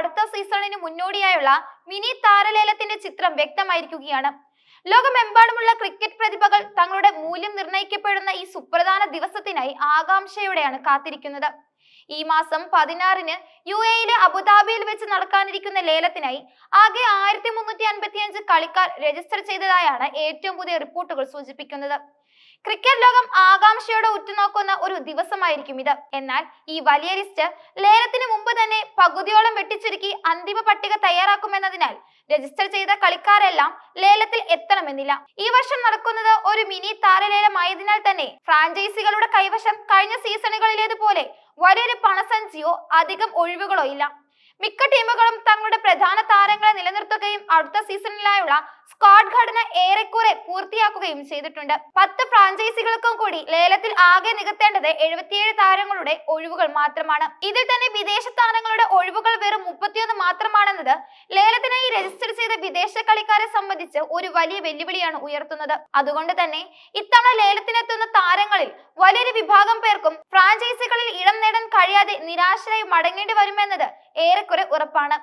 അടുത്ത സീസണിന് മുന്നോടിയായുള്ള മിനി താരലേലത്തിന്റെ ചിത്രം വ്യക്തമായിരിക്കുകയാണ്. ലോകമെമ്പാടുമുള്ള ക്രിക്കറ്റ് പ്രതിഭകൾ തങ്ങളുടെ മൂല്യം നിർണയിക്കപ്പെടുന്ന ഈ സുപ്രധാന ദിവസത്തിനായി ആകാംക്ഷയോടെയാണ് കാത്തിരിക്കുന്നത്. ഈ മാസം പതിനാറിന് യു എയിലെ അബുദാബിയിൽ വെച്ച് നടക്കാനിരിക്കുന്ന ലേലത്തിനായി ആകെ ആയിരത്തി മുന്നൂറ്റി അൻപത്തി അഞ്ച് കളിക്കാർ രജിസ്റ്റർ ചെയ്തതായാണ് ഏറ്റവും പുതിയ റിപ്പോർട്ടുകൾ സൂചിപ്പിക്കുന്നത്. ക്രിക്കറ്റ് ലോകം ആകാംക്ഷയോടെ ഉറ്റുനോക്കുന്ന ഒരു ദിവസമായിരിക്കും ഇത്. എന്നാൽ ഈ വലിയ ലിസ്റ്റ് ലേലത്തിന് മുമ്പ് തന്നെ പകുതിയോളം വെട്ടിച്ചുരുക്കി അന്തിമ പട്ടിക തയ്യാറാക്കുമെന്നതിനാൽ രജിസ്റ്റർ ചെയ്ത കളിക്കാരെല്ലാം ലേലത്തിൽ എത്തണമെന്നില്ല. ഈ വർഷം നടക്കുന്നത് ഒരു മിനി താരലേലമായതിനാൽ തന്നെ ഫ്രാഞ്ചൈസികളുടെ കൈവശം കഴിഞ്ഞ സീസണുകളിലേതുപോലെ വലിയൊരു പണസഞ്ചിയോ അധികം ഒഴിവുകളോ ഇല്ല. മിക്ക ടീമുകളും തങ്ങളുടെ പ്രധാന താരങ്ങളെ നിലനിർത്തുകയും അടുത്ത സീസണിലായുള്ള സ്ക്വാഡ് ഘടന ഏറെക്കുറെ പൂർത്തിയാക്കുകയും ചെയ്തിട്ടുണ്ട്. പത്ത് ഫ്രാഞ്ചൈസികൾക്കും കൂടി ലേലത്തിൽ ആകെ നികത്തേണ്ടത് എഴുപത്തിയേഴ് താരങ്ങളുടെ ഒഴിവുകൾ മാത്രമാണ്. ഇതിൽ തന്നെ വിദേശ താരങ്ങളുടെ ഒഴിവുകൾ വെറും മുപ്പത്തിയൊന്ന് മാത്രമാണെന്നത് ലേലത്തിനായി രജിസ്റ്റർ ചെയ്ത വിദേശ കളിക്കാരെ സംബന്ധിച്ച് ഒരു വലിയ വെല്ലുവിളിയാണ് ഉയർത്തുന്നത്. അതുകൊണ്ട് തന്നെ ഇത്തവണ ലേലത്തിനെത്തുന്ന താരങ്ങളിൽ വലിയൊരു വിഭാഗം പേർക്കും ഫ്രാഞ്ചൈസികളിൽ ഇടം നേടാൻ കഴിയാതെ നിരാശരായി മടങ്ങേണ്ടി വരുമെന്നത് ഏറെക്കുറെ ഉറപ്പാണ്.